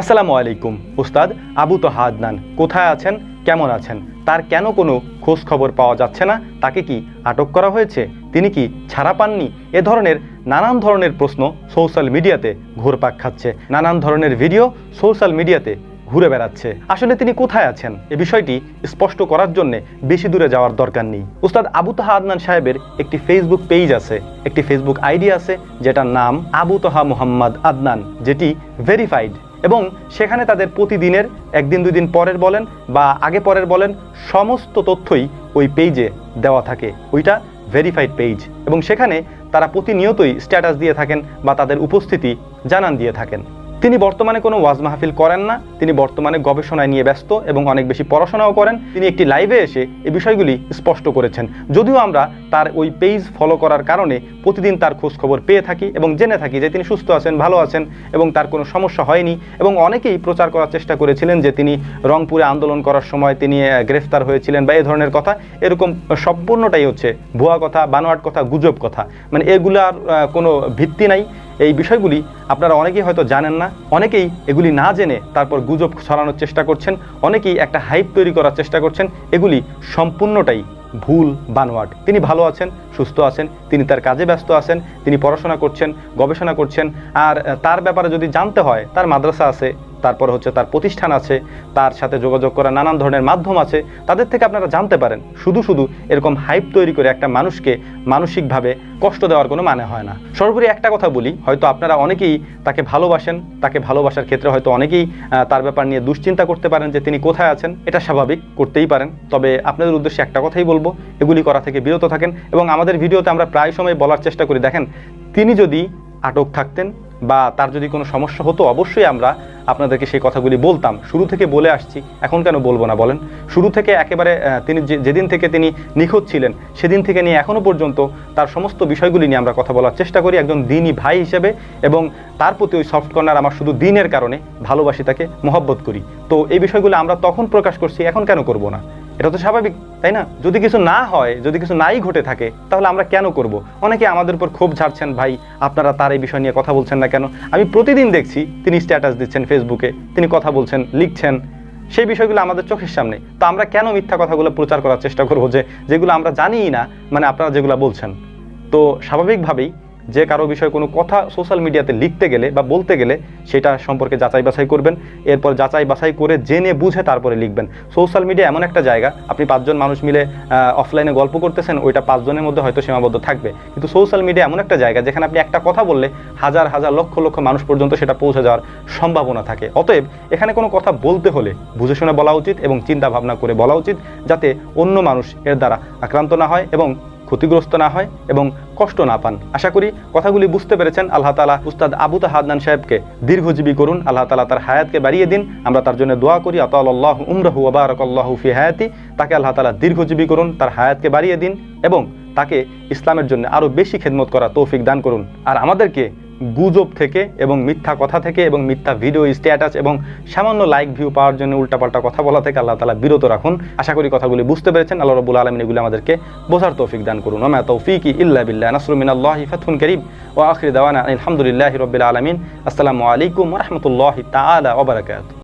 আসসালামু আলাইকুম, উস্তাদ। আবু তোহা আদনান কোথায় আছেন? কেমন আছেন? তার কেন কোনো খোঁজ খবর পাওয়া যাচ্ছে না? তাকে কি আটক করা হয়েছে? তিনি কি ছাড়া পাননি? এ ধরনের নানান ধরনের প্রশ্ন সোশ্যাল মিডিয়াতে ঘুরপাক খাচ্ছে। নানান ধরনের ভিডিও সোশ্যাল মিডিয়াতে ঘুরে বেড়াচ্ছে। আসলে তিনি কোথায় আছেন? এ বিষয়টি স্পষ্ট করার জন্য বেশি দূরে যাওয়ার দরকার নেই। উস্তাদ আবু তাহা আদনান সাহেবের একটি ফেসবুক পেজ আছে। একটি ফেসবুক আইডি আছে, যেটার নাম আবু তাহা মুহাম্মদ আদনান, যেটি ভেরিফাইড এবং সেখানে তাদের প্রতিদিনের, একদিন, দুই দিন পরের বলেন বা আগে পরের বলেন, সমস্ত তথ্যই ওই পেজে দেওয়া থাকে। ওইটা ভেরিফাইড পেজ এবং সেখানে তারা প্রতিনিয়তই স্ট্যাটাস দিয়ে থাকেন বা তাদের উপস্থিতি জানান দিয়ে থাকেন। তিনি বর্তমানে কোনো ওয়াজ মাহফিল করেন না, তিনি বর্তমানে গবেষণায় নিয়ে ব্যস্ত এবং অনেক বেশি পড়াশোনাও করেন। তিনি একটি লাইভে এসে এই বিষয়গুলি স্পষ্ট করেছেন। যদিও আমরা তার ওই পেজ ফলো করার কারণে প্রতিদিন তার খোঁজ খবর পেয়ে থাকি এবং জেনে থাকি যে তিনি সুস্থ আছেন, ভালো আছেন এবং তার কোনো সমস্যা হয়নি এবং অনেকেই প্রচার করার চেষ্টা করেছিলেন যে তিনি রংপুরে আন্দোলন করার সময় তিনি গ্রেফতার হয়েছিলেন বা এই ধরনের কথা। এরকম সম্পূর্ণটাই হচ্ছে ভুয়া কথা, বানোয়াট কথা, গুজব কথা। মানে এগুলার কোনো ভিত্তি নাই। এই বিষয়গুলি আপনারা অনেকেই হয়তো জানেন না, অনেকেই এগুলি না জেনে তারপর গুজব ছড়ানোর চেষ্টা করছেন, অনেকেই একটা হাইপ তৈরি করার চেষ্টা করছেন, এগুলি সম্পূর্ণটাই ভুল বানোয়াট। তিনি ভালো আছেন, সুস্থ আছেন, তিনি তার কাজে ব্যস্ত আছেন, তিনি পড়াশোনা করছেন, গবেষণা করছেন, আর তার ব্যাপারে যদি জানতে হয়, তার মাদ্রাসা আছে তারপর হচ্ছে তার প্রতিষ্ঠান আছে, তার সাথে যোগাযোগ করা নানান ধরনের মাধ্যম আছে, তাদের থেকে আপনারা জানতে পারেন। শুধু শুধু এরকম হাইপ তৈরি করে একটা মানুষকে মানসিকভাবে কষ্ট দেওয়ার কোনো মানে হয় না। সর্বোপরি একটা কথা বলি, হয়তো আপনারা অনেকেই তাকে ভালোবাসেন, তাকে ভালোবাসার ক্ষেত্রে হয়তো অনেকেই তার ব্যাপার নিয়ে দুশ্চিন্তা করতে পারেন যে তিনি কোথায় আছেন, এটা স্বাভাবিক করতেই পারেন। তবে আপনাদের উদ্দেশ্যে একটা কথাই বলব, এগুলি করা থেকে বিরত থাকেন এবং আমাদের ভিডিওতে আমরা প্রায় সময় বলার চেষ্টা করি। দেখেন, তিনি যদি আটক থাকতেন বা তার যদি কোনো সমস্যা হতো, অবশ্যই আমরা আপনাদেরকে সেই কথাগুলি বলতাম। শুরু থেকে বলে আসছি, এখন কেন বলব না বলেন? শুরু থেকে একেবারে তিনি যেদিন থেকে তিনি নিখোঁজ ছিলেন, সেদিন থেকে নিয়ে এখনও পর্যন্ত তার সমস্ত বিষয়গুলি নিয়ে আমরা কথা বলার চেষ্টা করি একজন দিনই ভাই হিসেবে এবং তার প্রতি ওই সফট কর্নার আমার শুধু দিনের কারণে ভালোবাসি তাকে, মহব্বত করি। তো এই বিষয়গুলো আমরা তখন প্রকাশ করছি, এখন কেন করব না? এটা তো স্বাভাবিক, তাই না? যদি কিছু না হয়, যদি কিছু নাই ঘটে থাকে, তাহলে আমরা কেন করব? অনেকে আমাদের উপর ক্ষোভ ঝাড়ছেন, ভাই, আপনারা তার এই বিষয় নিয়ে কথা বলছেন না কেন? আমি প্রতিদিন দেখছি, তিনি স্ট্যাটাস দিচ্ছেন ফেসবুকে তিনি কথা বলছেন, লিখছেন, সেই বিষয়গুলো আমাদের চোখের সামনে। তো আমরা কেন মিথ্যা কথাগুলো প্রচার করার চেষ্টা করব যে, যেগুলো আমরা জানিই না মানে আপনারা যেগুলো বলছেন? তো স্বাভাবিকভাবেই যে কারও বিষয়ে কোনো কথা সোশ্যাল মিডিয়াতে লিখতে গেলে বা বলতে গেলে সেটা সম্পর্কে যাচাই বাছাই করবেন। এরপর যাচাই বাছাই করে জেনে বুঝে তারপরে লিখবেন। সোশ্যাল মিডিয়া এমন একটা জায়গা, আপনি পাঁচজন মানুষ মিলে অফলাইনে গল্প করতেছেন, ওইটা পাঁচজনের মধ্যে হয়তো সীমাবদ্ধ থাকবে। কিন্তু সোশ্যাল মিডিয়া এমন একটা জায়গা যেখানে আপনি একটা কথা বললে হাজার হাজার, লক্ষ লক্ষ মানুষ পর্যন্ত সেটা পৌঁছে যাওয়ার সম্ভাবনা থাকে। অতএব এখানে কোনো কথা বলতে হলে বুঝে শুনে বলা উচিত এবং চিন্তা ভাবনা করে বলা উচিত যাতে অন্য মানুষ এর দ্বারা আক্রান্ত না হয় এবং ক্ষতিগ্রস্ত না হয় এবং কষ্ট না পান। আশা করি কথাগুলি বুঝতে পেরেছেন। আল্লাহ তালা উস্তাদ আবু তাহাদনান সাহেবকে দীর্ঘজীবী করুন। আল্লাহ তালা তার হায়াতকে বাড়িয়ে দিন। আমরা তার জন্য দোয়া করি। আতাল্লাহ উমরাহু আবারক আল্লাহু ফি হায়াতি। তাকে আল্লাহ তালা দীর্ঘজীবী করুন, তার হায়াতকে বাড়িয়ে দিন এবং তাকে ইসলামের জন্য আরও বেশি খেদমত করা তৌফিক দান করুন। আর আমাদেরকে গুজব থেকে এবং মিথ্যা কথা থেকে এবং মিথ্যা ভিডিও স্ট্যাটাস এবং সামান্য লাইক ভিউ পাওয়ার জন্য উল্টাপাল্টা কথা বলা থেকে আল্লাহ তালা বিরত রাখুন। আশা করি কথাগুলি বুঝতে পেরেছেন। আল্লাহ রবুল আলমিন এগুলি আমাদেরকে বোঝার তৌফিক দান করুন। ওমা তৌফিক ইল্লা বিল্লাহ। নাসরুমিন আল্লাহ ফাতুন করিম। ও আখরি দাওয়ানা আলহামদুলিল্লাহ রবিল আলমিন। আসসালামু আলাইকুম রহমতুল্লাহ তালা ওবরাকাত